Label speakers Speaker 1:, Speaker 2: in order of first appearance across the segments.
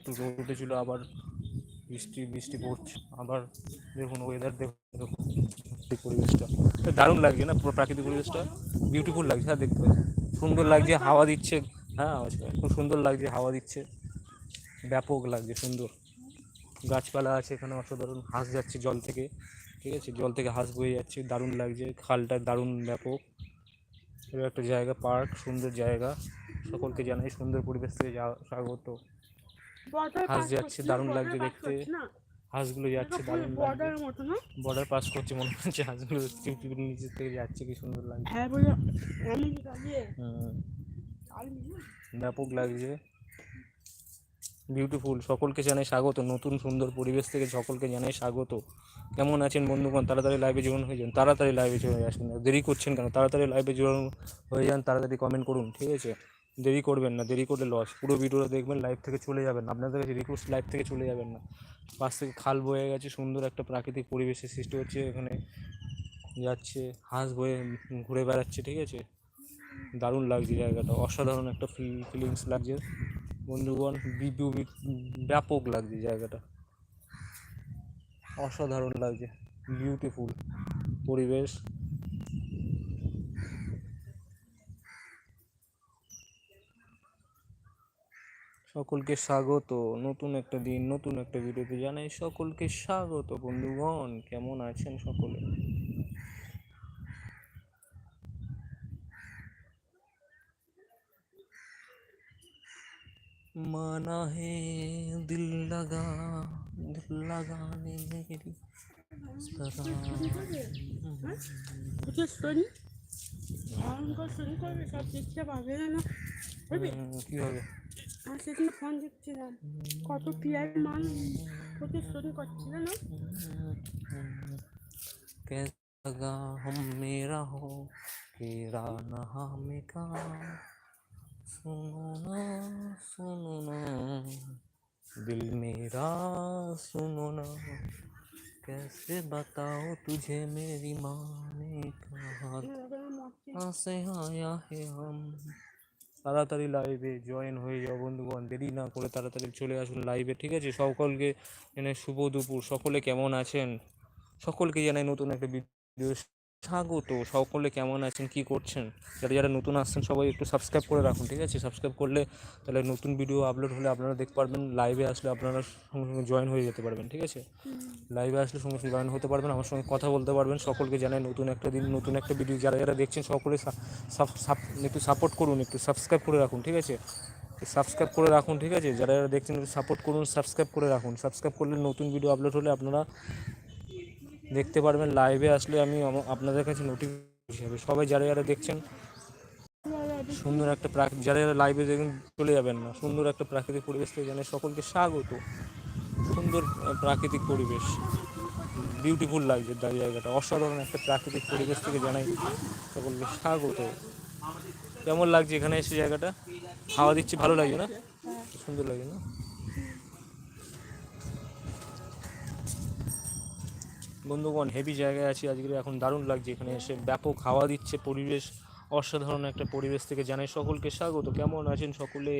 Speaker 1: একটু রোদ উঠেছিল আবার বৃষ্টি বৃষ্টি পড়ছে, আবার দেখুন ওয়েদার দেখুন পরিবেশটা। দারুণ লাগছে না পুরো প্রাকৃতিক পরিবেশটা? বিউটিফুল লাগছে হ্যাঁ দেখতে। সুন্দর লাগছে, হাওয়া দিচ্ছে। হ্যাঁ খুব সুন্দর লাগছে, হাওয়া দিচ্ছে। ব্যাপক লাগছে, সুন্দর। গাছপালা আছে এখানে, অসাধারণ হাঁস যাচ্ছে জল থেকে। ঠিক আছে? জল থেকে হাঁস বয়ে যাচ্ছে, দারুণ লাগছে। খালটা দারুণ ব্যাপক। এটা একটা জায়গা, পার্ক, সুন্দর জায়গা। সকলকে জানাই সুন্দর পরিবেশ থেকে যা- স্বাগত। হাঁস যাচ্ছে দারুণ লাগছে দেখতে। হাঁসগুলো যাচ্ছে দারুণ লাগছে।
Speaker 2: মতো না?
Speaker 1: বর্ডার পাস করছে মনে হচ্ছে হাঁসগুলো চিমটির নিচে থেকে যাচ্ছে কি সুন্দর লাগছে।
Speaker 2: হ্যাঁ বলে আমি দাঁড়িয়ে
Speaker 1: ব্যাপক লাগছে। বিউটিফুল সকলকে জানাই স্বাগত। নতুন সুন্দর পরিবেশ থেকে সকলকে জানাই স্বাগত। কেমন আছেন বন্ধুগণ? তাড়াতাড়ি লাইভে জয়েন হয়ে যান। তাড়াতাড়ি লাইভে চলে আসুন। দেরি করছেন কেন? তাড়াতাড়ি লাইভে জয়েন হয়ে যান তাড়াতাড়ি কমেন্ট করুন ঠিক আছে? দেরি করবেন না, দেরি করলে লস পুরো ভিডিওটা দেখবেন লাইভ থেকে চলে যাবেন আপনাদের কাছে রিকোয়েস্ট লাইভ থেকে চলে যাবেন না। পাশ থেকে খাল বয়ে গেছে, সুন্দর একটা প্রাকৃতিক পরিবেশের সৃষ্টি হচ্ছে এখানে। যাচ্ছে, হাঁস বয়ে ঘুরে বেড়াচ্ছে, ঠিক আছে? দারুণ লাগছে জায়গাটা। অসাধারণ একটা ফিল ফিলিংস লাগছে। বন্ধুগণ ব্যাপক লাগছে জায়গাটা। অসাধারণ লাগছে। বিউটিফুল পরিবেশ। সকলকে স্বাগত। নতুন একটা দিন, নতুন একটা ভিডিওতে জানাই সকলকে স্বাগত বন্ধুগণ। কেমন আছেন সকলে? মানা হে
Speaker 2: দিল লাগা, দিল লাগানে শুনি সব না
Speaker 1: কি হবে?
Speaker 2: সেদিন ফোন দেখছিলাম কত পিয়ার মান কত স্টোরি করছিল না
Speaker 1: कैसा लगा हम मेरा हो तेरा नहा में का सुनो ना सुनो ना दिल मेरा सुनो ना कैसे बताओ तुझे मेरी माँ ने कहा कहाँ से आया है हम তাড়াতাড়ি লাইভে জয়েন হয়ে যাও বন্ধুগণ। দেরি না করে তাড়াতাড়ি চলে আসুন লাইভে ঠিক আছে? সকলকে জানাই শুভ দুপুর। সকলে কেমন আছেন? সকলকে জানাই নতুন একটা ভিডিও স্বাগত সকলে কেমন আছেন কি করছেন? যারা যারা নতুন আসছেন সবাই একটু সাবস্ক্রাইব করে রাখুন ঠিক আছে? সাবস্ক্রাইব করলে তাহলে নতুন ভিডিও আপলোড হলে আপনারা দেখতে পারবেন লাইভে আসলে আপনারা সঙ্গে সঙ্গে জয়েন হয়ে যেতে পারবেন ঠিক আছে? লাইভে আসলে সঙ্গে সঙ্গে জয়েন হতে পারবেন আমার সঙ্গে কথা বলতে পারবেন সকলকে জানাই নতুন একটা দিন নতুন একটা ভিডিও যারা যারা দেখছেন সকলে একটু সাপোর্ট করুন একটু সাবস্ক্রাইব করে রাখুন ঠিক আছে? সাবস্ক্রাইব করে রাখুন ঠিক আছে? যারা যারা দেখছেন সাপোর্ট করুন সাবস্ক্রাইব করে রাখুন। সাবস্ক্রাইব করলে নতুন ভিডিও আপলোড হলে আপনারা দেখতে পারবেন লাইভে আসলে আমি আপনাদের কাছে নোটিফিকেশন হবে। সবাই যারা যারা দেখছেন সুন্দর একটা প্রাকৃতিক যারা যারা লাইভে দেখেন চলে যাবেন না। সুন্দর একটা প্রাকৃতিক পরিবেশ থেকে জানাই সকলকে স্বাগত। সুন্দর প্রাকৃতিক পরিবেশ। বিউটিফুল লাগছে জায়গাটা। অসাধারণ একটা প্রাকৃতিক পরিবেশ থেকে জানাই সকলকে স্বাগত। কেমন লাগছে এখানে এসে জায়গাটা? হাওয়া দিচ্ছে ভালো লাগছে না? সুন্দর লাগে না? বন্ধুগণ, হেভি জায়গায় আছি। আজকে এখন দারুণ লাগছে এখানে এসে। ব্যাপক হাওয়া দিচ্ছে পরিবেশ, অসাধারণ একটা পরিবেশ থেকে জানাই সকলকে স্বাগত। কেমন আছেন সকলে?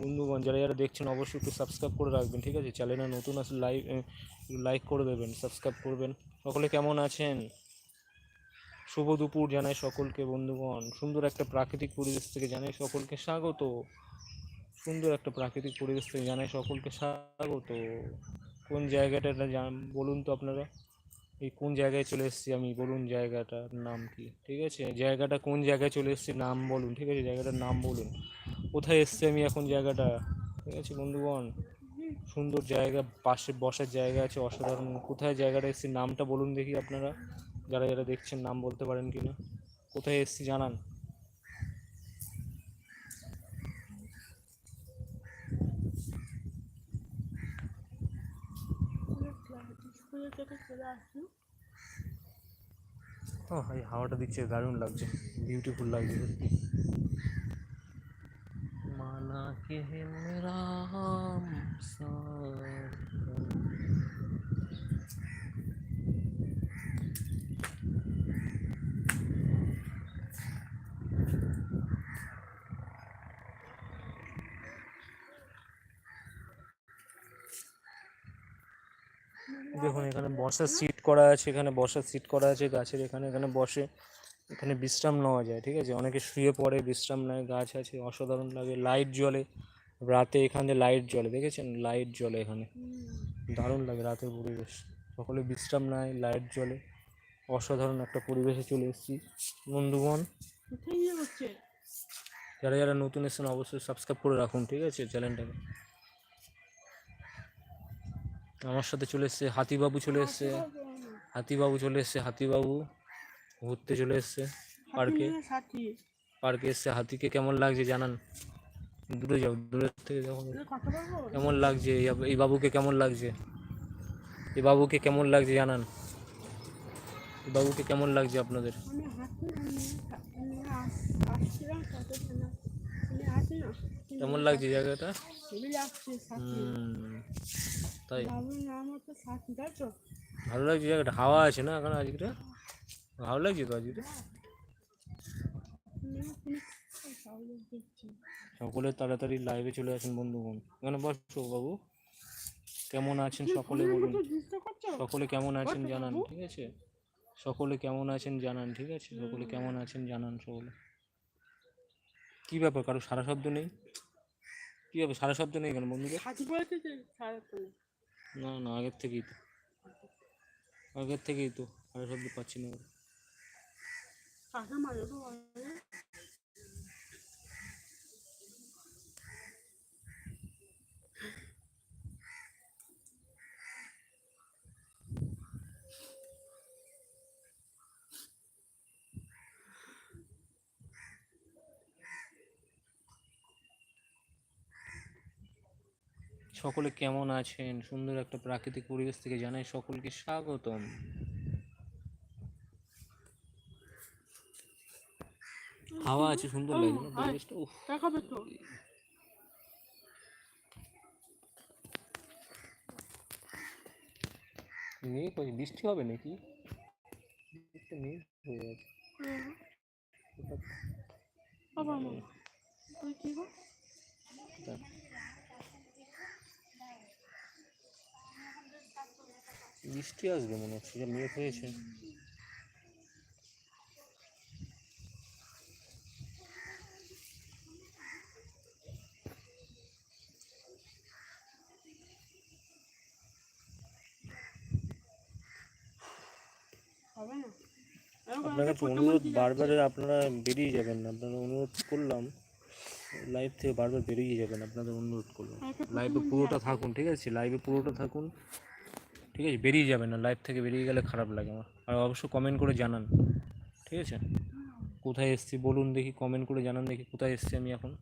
Speaker 1: বন্ধুগণ, যারা যারা দেখছেন, অবশ্যই একটু সাবস্ক্রাইব করে রাখবেন, ঠিক আছে? চ্যানেলে নতুন আসলে লাইভ লাইক করে দেবেন সাবস্ক্রাইব করবেন। সকলে কেমন আছেন? শুভ দুপুর জানাই সকলকে বন্ধুগণ। সুন্দর একটা প্রাকৃতিক পরিবেশ থেকে জানাই সকলকে স্বাগত। সুন্দর একটা প্রাকৃতিক পরিবেশ থেকে জানাই সকলকে স্বাগত। কোন জায়গাটা জান- বলুন তো আপনারা। এই কোন জায়গায় চলে এসেছি আমি, বলুন জায়গাটার নাম কি, ঠিক আছে? জায়গাটা কোন জায়গায় চলে এসেছি নাম বলুন, ঠিক আছে? জায়গাটার নাম বলুন। কোথায় এসছি আমি এখন জায়গাটা, ঠিক আছে বন্ধুগণ? সুন্দর জায়গা, পাশে বসার জায়গা আছে, অসাধারণ। কোথায় জায়গাটা এসেছি, নামটা বলুন দেখি আপনারা। যারা যারা দেখছেন নাম বলতে পারেন কি না কোথায় এসেছি জানান।
Speaker 2: কেটে চলে
Speaker 1: ও এই হাওয়াটা দিচ্ছে দারুণ লাগছে বিউটিফুল লাগছে। মানা কে হে দেখুন এখানে বসার সিট করা আছে এখানে বসার সিট করা আছে গাছের এখানে এখানে বসে এখানে বিশ্রাম নেওয়া যায় ঠিক আছে? অনেকে শুয়ে পড়ে বিশ্রাম নেয় গাছ আছে অসাধারণ লাগে লাইট জ্বলে রাতে এখানে লাইট জ্বলে দেখেছেন? লাইট জ্বলে এখানে। দারুণ লাগে রাতের পরিবেশ। সকলে বিশ্রাম নেয় লাইট জ্বলে। অসাধারণ একটা পরিবেশে চলে এসেছি। বন্ধুগণ যারা যারা নতুন এসেছেন অবশ্যই সাবস্ক্রাইব করে রাখুন ঠিক আছে? চ্যানেলটাকে। আমার সাথে চলে এসছে, হাতিবাবু চলে এসছে, হাতিবাবু চলে এসছে, হাতিবাবু ঘুরতে চলে এসছে পার্কে পার্কে এসছে, হাতিকে কেমন লাগছে জানান? দূরে যাও দূরের থেকে
Speaker 2: বলব
Speaker 1: কেমন লাগছে, এই বাবুকে কেমন লাগছে? এই বাবুকে কেমন লাগছে জানান? বাবুকে কেমন লাগছে আপনাদের?
Speaker 2: আমি আসছিলাম কত না না?
Speaker 1: কেমন লাগছে জায়গাটা? তাই। ভালো লাগছে জায়গাটা হাওয়া আছে না এখন আজকে? ভালো লাগছে তো আজকে? সকলে তাড়াতাড়ি লাইভে চলে আসেন বন্ধুগণ এখানে বসো বাবু। কেমন আছেন সকলে বলুন। সকলে কেমন আছেন জানান ঠিক আছে? সকলে কেমন আছেন জানান ঠিক আছে? সকলে কেমন আছেন জানান সকলে। কি ব্যাপার কারও সারা শব্দ নেই? কি হবে? সাড়ে শব্দ নেই কেন বন্ধুদের? না না আগের থেকেই তো। আগের থেকেই তো সাড়ে শব্দ পাচ্ছি না। সকলে কেমন আছেন? সুন্দর একটা প্রাকৃতিক পরিবেশ থেকে জানাই সকলকে স্বাগতম। হাওয়া আছে সুন্দর লাগছে না? পরিবেশটা উফ।
Speaker 2: দেখাবে তো।
Speaker 1: মেঘ হয়েছে বৃষ্টি হবে নাকি? একটা মেঘ হয়ে আছে। ওটা
Speaker 2: বাবা মা তুই কি গো?
Speaker 1: বৃষ্টি আসবে মনে হচ্ছে যা মেঘ হয়েছে আপনার কাছে অনুরোধ বারবার আপনারা বেরিয়ে যাবেন না আপনারা অনুরোধ করলাম লাইভ থেকে বারবার বেরিয়ে যাবেন আপনাদের অনুরোধ করলাম। লাইভে পুরোটা থাকুন ঠিক আছে? লাইভে পুরোটা থাকুন ঠিক আছে? বেরিয়ে যাবে না লাইভ থেকে বেরিয়ে গেলে খারাপ লাগে আমার। আর অবশ্যই কমেন্ট করে জানান, ঠিক আছে? কোথায় এসছি বলুন দেখি কমেন্ট করে জানান দেখি, কোথায় এসছি আমি এখন?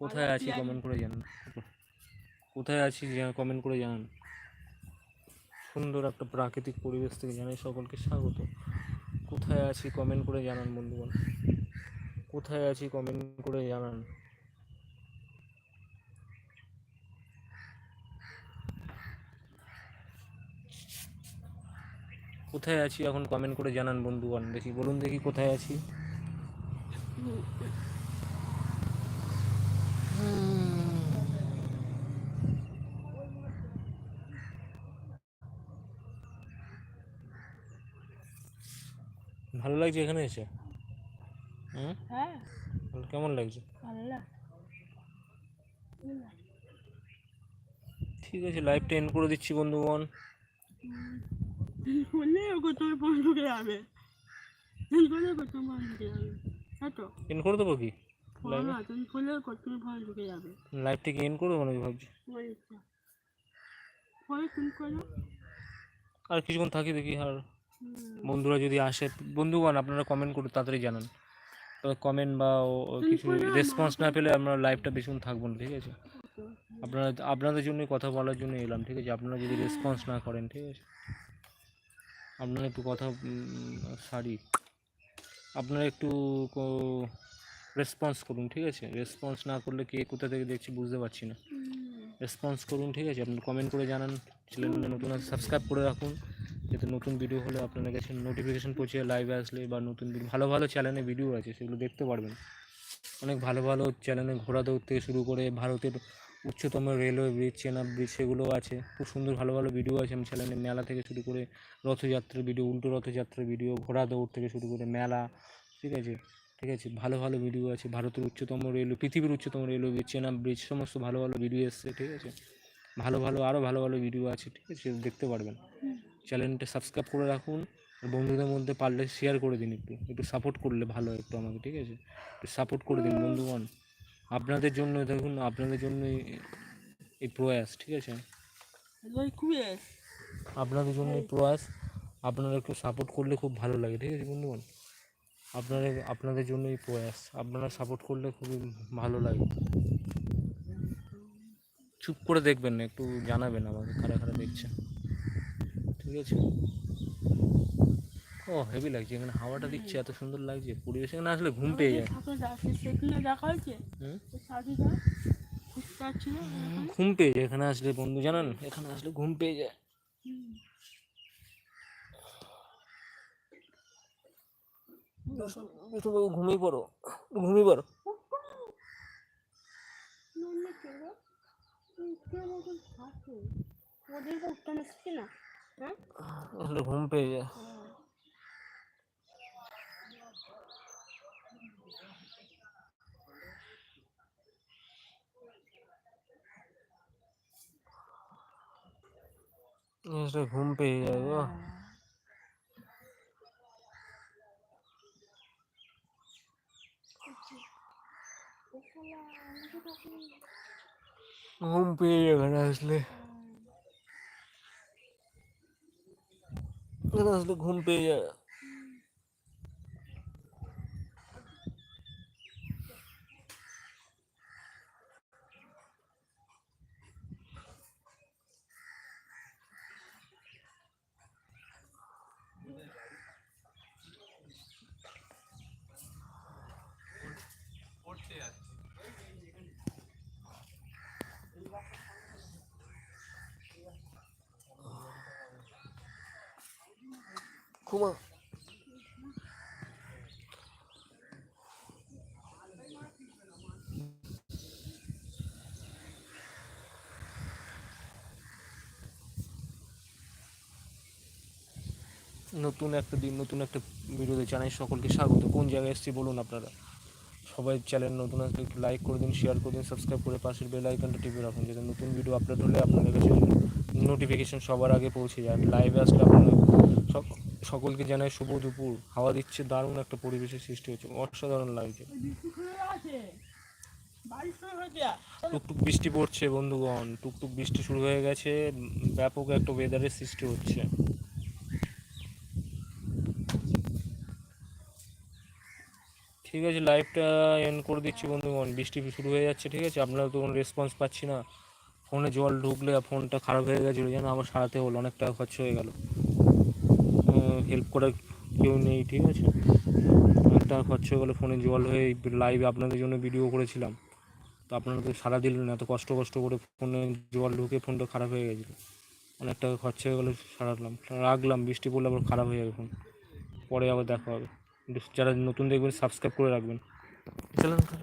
Speaker 1: কোথায় আছি কমেন্ট করে জানান। কোথায় আছি কমেন্ট করে জানান। সুন্দর একটা প্রাকৃতিক পরিবেশ থেকে জানাই সকলকে স্বাগত। কোথায় আছি কমেন্ট করে জানান বন্ধুগণ। কোথায় আছি কমেন্ট করে জানান। কোথায় আছি এখন কমেন্ট করে জানান বন্ধুগণ। দেখি বলুন দেখি কোথায় আছি। ভালো লাগছে এখানে এসে?
Speaker 2: হ্যাঁ।
Speaker 1: কেমন লাগছে? ঠিক আছে লাইভটা এন্ড করে দিচ্ছি বন্ধুগণ।
Speaker 2: হ্যাঁ তো
Speaker 1: এন্ড করে দেবো কি
Speaker 2: ফোন না তুমি বলে ওকে তোর ফোন ঢুকে যাবে
Speaker 1: লাইভটা এন্ড করে দেবো নাকি ভাবছি
Speaker 2: পরে তুমি করো
Speaker 1: আর কিছুক্ষণ থাকি দেখি আর বন্ধুরা যদি আসে বন্ধুগণ আপনারা কমেন্ট করে তাড়াতাড়ি জানান কমেন্ট বা কিছু রেসপন্স না পেলে আমরা লাইভটা বেশিক্ষণ থাকব না ঠিক আছে আপনারা আপনাদের জন্যই কথা বলার জন্য এলাম ঠিক আছে আপনারা যদি রেসপন্স না করেন ঠিক আছে আপনারা একটু কথা সারি। আপনারা একটু রেসপন্স করুন, ঠিক আছে? রেসপন্স না করলে কে কোথা থেকে দেখছি বুঝতে পারছি না। রেসপন্স করুন, ঠিক আছে? আপনি কমেন্ট করে জানান। চ্যানেলে নতুন সাবস্ক্রাইব করে রাখুন। যাতে নতুন ভিডিও হলে আপনার কাছে নোটিফিকেশান পৌঁছে লাইভে আসলে বা নতুন ভালো ভালো চ্যানেলে ভিডিও আছে, সেগুলো দেখতে পারবেন। অনেক ভালো ভালো চ্যানেলে ঘোড়া দৌড় থেকে শুরু করে ভারতের উচ্চতম রেলওয়ে ব্রিজ চেনা ব্রিজ সেগুলোও আছে। খুব সুন্দর ভালো ভালো ভিডিও আছে। আমি চ্যানেলে মেলা থেকে শুরু করে রথযাত্রার ভিডিও উল্টো রথযাত্রার ভিডিও ঘোড়া দৌড় থেকে শুরু করে মেলা, ঠিক আছে? ঠিক আছে? ভালো ভালো ভিডিও আছে। ভারতের উচ্চতম রেলওয়ে পৃথিবীর উচ্চতম রেলওয়ে ব্রিজ চেনা ব্রিজ সমস্ত ভালো ভালো ভিডিও এসছে, ঠিক আছে? ভালো ভালো আরও ভালো ভালো ভিডিও আছে, ঠিক আছে? দেখতে পারবেন। চ্যানেলটা সাবস্ক্রাইব করে রাখুন। বন্ধুদের মধ্যে পারলে শেয়ার করে দিন একটু। একটু সাপোর্ট করলে ভালো একটু আমাকে, ঠিক আছে? একটু সাপোর্ট করে দিন বন্ধুগণ। আপনাদের জন্য দেখুন আপনাদের জন্য এই প্রয়াস ঠিক আছে? আপনাদের জন্য এই প্রয়াস। আপনারা একটু সাপোর্ট করলে খুব ভালো লাগে ঠিক আছে বন্ধুগণ? আপনারা আপনাদের জন্য এই প্রয়াস। আপনারা সাপোর্ট করলে খুবই ভালো লাগে। চুপ করে দেখবেন না একটু জানাবেন আমাকে কারা কারা দেখছেন। ঠিক আছে? ও হেভি লাগছে এখানে হাওয়াটা দিচ্ছে এত সুন্দর লাগছে পরিবেশ এখানে আসলে ঘুম পেয়ে যায়।
Speaker 2: দেখা হয়েছে?
Speaker 1: ঘুম পেয়ে যায় এখানে আসলে বন্ধু জানান এখানে আসলে ঘুম পেয়ে যায় বিটুবাবু ঘুমিয়ে পড়ো ঘুমিয়ে পড়ো।
Speaker 2: হ্যাঁ?
Speaker 1: ঘুম পেয়ে যায়। আসলে ঘুম পেয়ে যায় গো ঘুম পেয়ে যায় এখানে আসলে এখানে আসলে ঘুম পেয়ে ঘুমা। নতুন একটা দিন, নতুন একটা ভিডিওতে জানাই সকলকে স্বাগত। কোন জায়গায় এসেছি বলুন আপনারা? সবাই চ্যানেল নতুন আসলে একটু লাইক করে দিন শেয়ার করে দিন সাবস্ক্রাইব করে পাশের বেল আইকনটা টিপে রাখুন, যাতে নতুন ভিডিও আপলোড হলে আপনাদের কাছে নোটিফিকেশন সবার আগে পৌঁছে যায়। লাইভে আসলে আপনারা সকলকে জানাই শুভ দুপুর হাওয়া দিচ্ছে, দারুণ একটা পরিবেশের সৃষ্টি হচ্ছে অসাধারণ লাগছে।
Speaker 2: হয়েছে
Speaker 1: টুকটুক বৃষ্টি পড়ছে বন্ধুগণ, টুকটুক বৃষ্টি শুরু হয়ে গেছে, ব্যাপক একটা ওয়েদারের সৃষ্টি হচ্ছে। ঠিক আছে লাইভটা এন্ড করে দিচ্ছি বন্ধুগণ, বৃষ্টি শুরু হয়ে যাচ্ছে, ঠিক আছে? আপনারা তো কোনো রেসপন্স পাচ্ছি না। ফোনে জল ঢুকলে ফোনটা খারাপ হয়ে গেছিল, যেন আবার সারাতে হলো অনেক টাকা খরচ হয়ে গেল। হেল্প করার কেউ নেই, ঠিক আছে? অনেক টাকা খরচ হয়ে গেলো ফোনে জল হয়ে লাইভে আপনাদের জন্য ভিডিও করেছিলাম। তো আপনারা তো সারা দিলেন না, এত কষ্ট কষ্ট করে ফোনে জল ঢুকে ফোনটা খারাপ হয়ে গেছিল অনেক টাকা খরচা হয়ে গেলো, সারালাম। রাখলাম, বৃষ্টি পড়লে আবার খারাপ হয়ে যাবে ফোন। পরে আবার দেখা হবে। যারা নতুন দেখবেন সাবস্ক্রাইব করে রাখবেন। চলুন